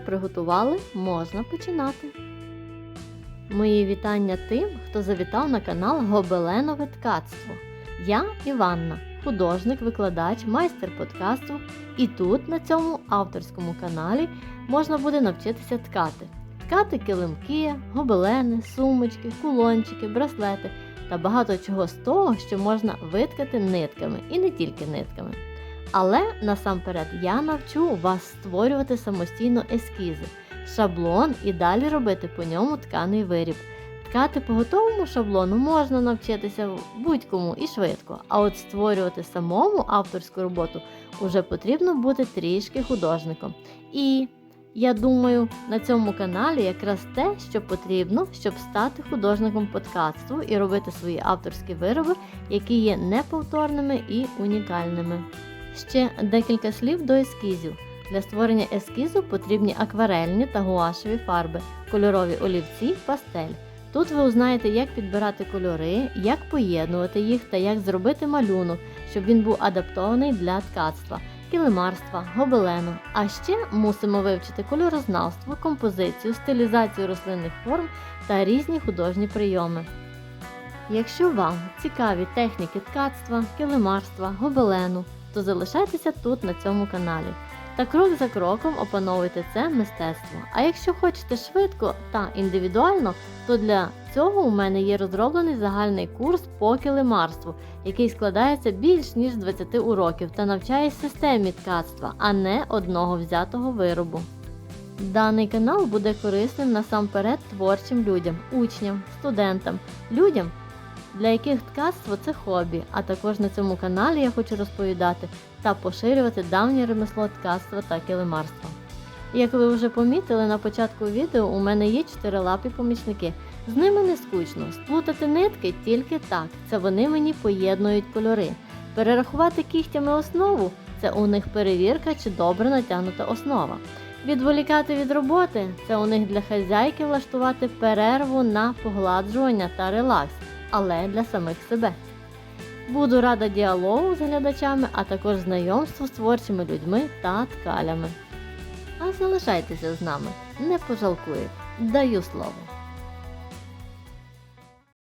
приготували, можна починати. Мої вітання тим, хто завітав на канал Гобеленове ткацтво. Я Іванна, художник-викладач, майстер подкасту, і тут, на цьому авторському каналі, можна буде навчитися ткати. Ткати килимки, гобелени, сумочки, кулончики, браслети та багато чого з того, що можна виткати нитками і не тільки нитками. Але насамперед я навчу вас створювати самостійно ескізи, шаблон і далі робити по ньому тканий виріб. Ткати по готовому шаблону можна навчитися будь-кому і швидко, а от створювати самому авторську роботу уже потрібно бути трішки художником. І я думаю, на цьому каналі якраз те, що потрібно, щоб стати художником подкасту і робити свої авторські вироби, які є неповторними і унікальними. Ще декілька слів до ескізів. Для створення ескізу потрібні акварельні та гуашеві фарби, кольорові олівці, пастель. Тут ви узнаєте, як підбирати кольори, як поєднувати їх та як зробити малюнок, щоб він був адаптований для ткацтва, килимарства, гобелену. А ще мусимо вивчити кольорознавство, композицію, стилізацію рослинних форм та різні художні прийоми. Якщо вам цікаві техніки ткацтва, килимарства, гобелену, то залишайтеся тут на цьому каналі. Та крок за кроком опановуйте це мистецтво. А якщо хочете швидко та індивідуально, то для цього у мене є розроблений загальний курс по килимарству, який складається більш ніж з 20 уроків та навчає системі ткацтва, а не одного взятого виробу. Даний канал буде корисним насамперед творчим людям, учням, студентам, людям, для яких ткацтво це хобі, а також на цьому каналі я хочу розповідати та поширювати давнє ремесло ткацтва та килимарства. Як ви вже помітили на початку відео, у мене є чотирилапі помічники. З ними не скучно. Сплутати нитки тільки так, це вони мені поєднують кольори. Перерахувати кігтями основу це у них перевірка, чи добре натягнута основа. Відволікати від роботи це у них для хазяйки влаштувати перерву на погладжування та релакс, але для самих себе. Буду рада діалогу з глядачами, а також знайомству з творчими людьми та ткалями. А залишайтеся з нами, не пожалкуєте. Даю слово.